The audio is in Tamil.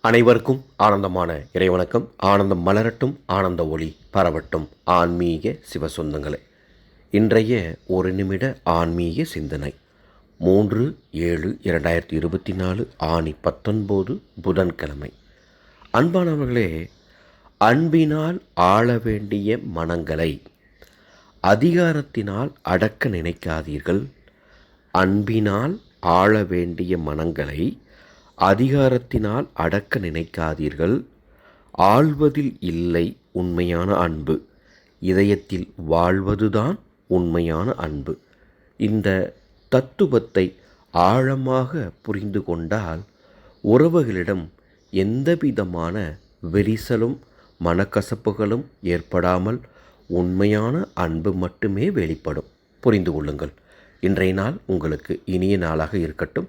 அனைவருக்கும் ஆனந்தமான இறைவணக்கம். ஆனந்தம் மலரட்டும் ஆனந்த ஒளி பரவட்டும். ஆன்மீக சிவசொந்தங்களே இன்றைய ஒரு நிமிட ஆன்மீக சிந்தனை. மூன்று ஏழு இரண்டாயிரத்தி இருபத்தி நாலு ஆணி பத்தொன்பது புதன்கிழமை. அன்பானவர்களே அன்பினால் ஆள வேண்டிய மனங்களை அதிகாரத்தினால் அடக்க நினைக்காதீர்கள். அன்பினால் ஆள வேண்டிய மனங்களை அதிகாரத்தினால் அடக்க நினைக்காதீர்கள். ஆள்வதில் இல்லை உண்மையான அன்பு. இதயத்தில் வாழ்வதுதான் உண்மையான அன்பு. இந்த தத்துவத்தை ஆழமாக புரிந்து கொண்டால் உறவுகளிடம் எந்தவிதமான வெரிசலும் மனக்கசப்புகளும் ஏற்படாமல் உண்மையான அன்பு மட்டுமே வெளிப்படும். புரிந்து கொள்ளுங்கள். இன்றைய நாள் உங்களுக்கு இனிய நாளாக இருக்கட்டும்.